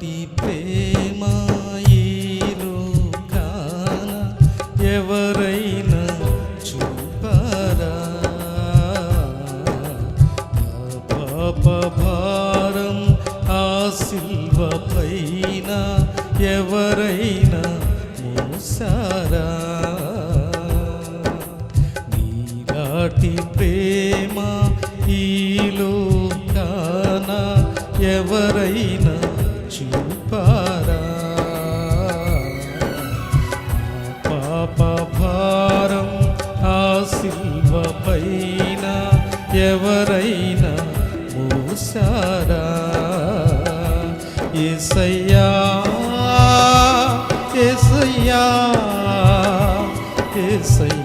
的背 ఎవరైనా మూసారా? ఏసయ్యా ఏసయ్యా ఏసయ్యా.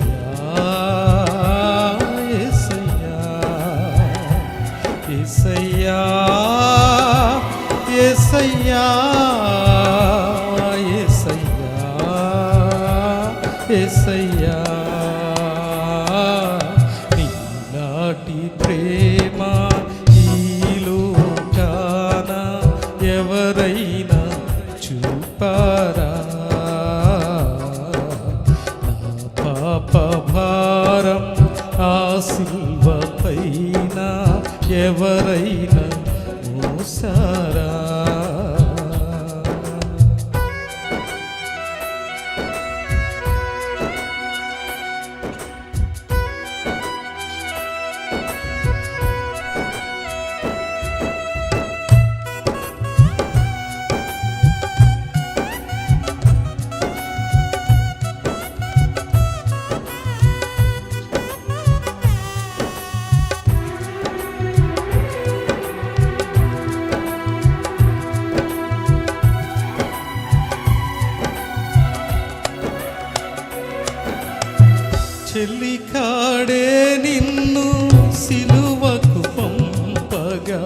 చెల్లి కాడే నిన్ను సిలువకు పంపగా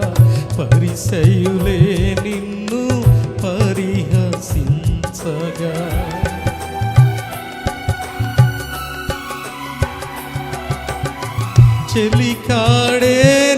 పరిసయులే నిన్ను పరిహసించగా. చెలి కాడే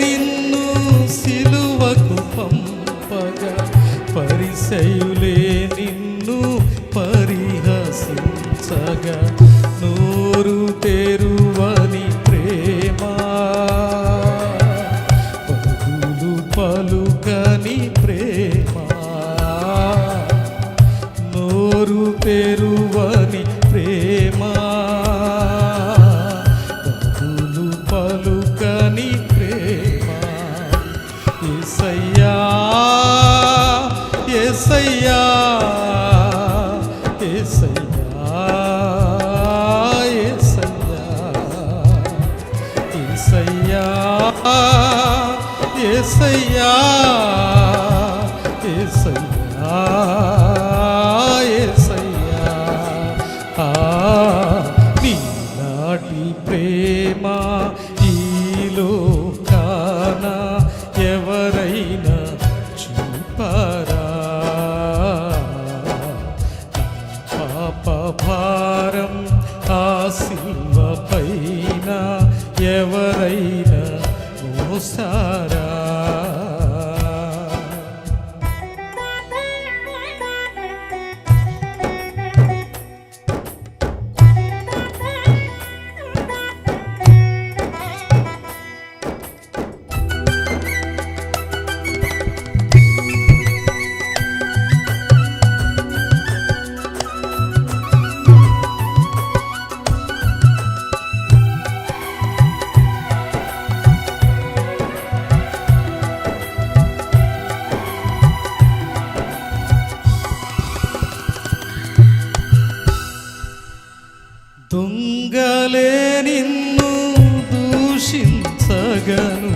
ఎరుగను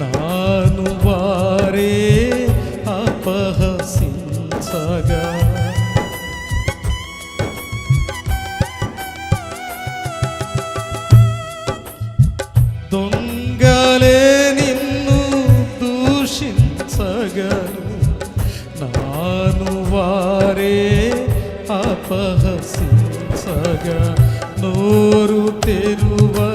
నాను వారే అపహసించగా. దొంగలే నిన్ను దూషించగను నాను వారే అపహసించగా. నోరు తెరువా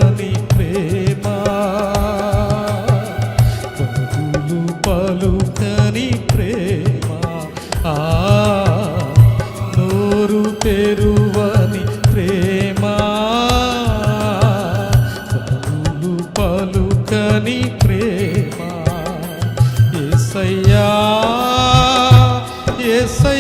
cabeça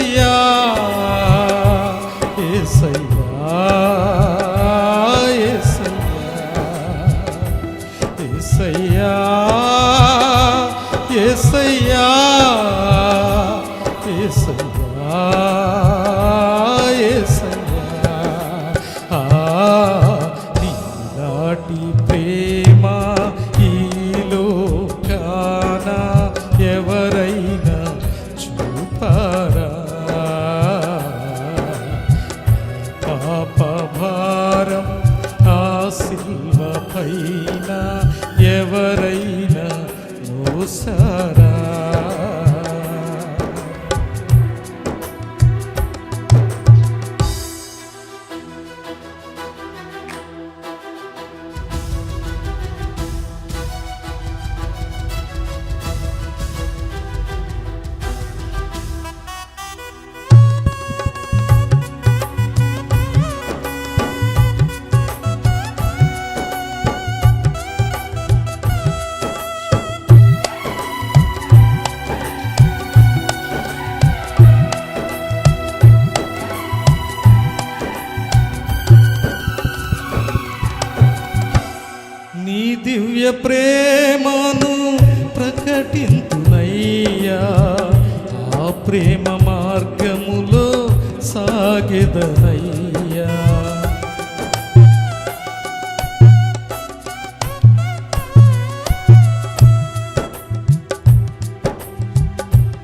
పైన ఎవరైనా మోసారా? ప్రేమను ప్రకటింతునయ్యా. ఆ ప్రేమ మార్గములో సాగెదనయ్యా.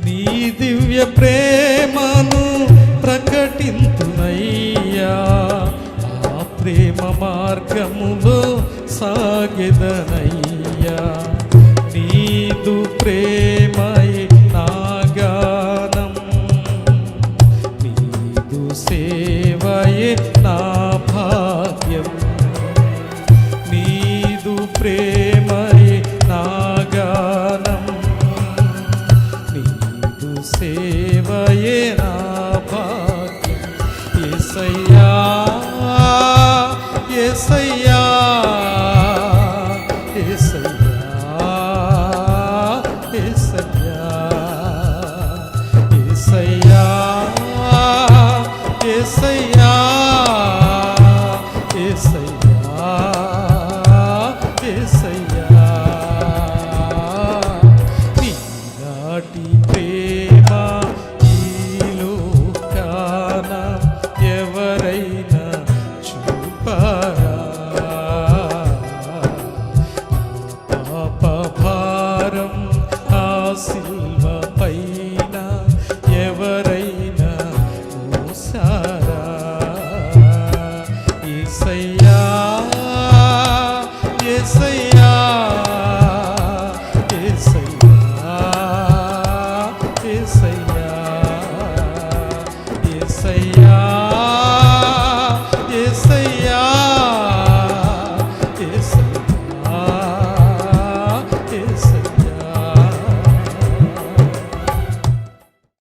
నీ దివ్య ప్రేమ ప్రేమ మార్గములో సాగెదనయ్యా. నీదు ప్రేమయే నాగానం. నీదు సేవయే నా భాగ్యం. నీదు ప్రేమ ఏసయ్యా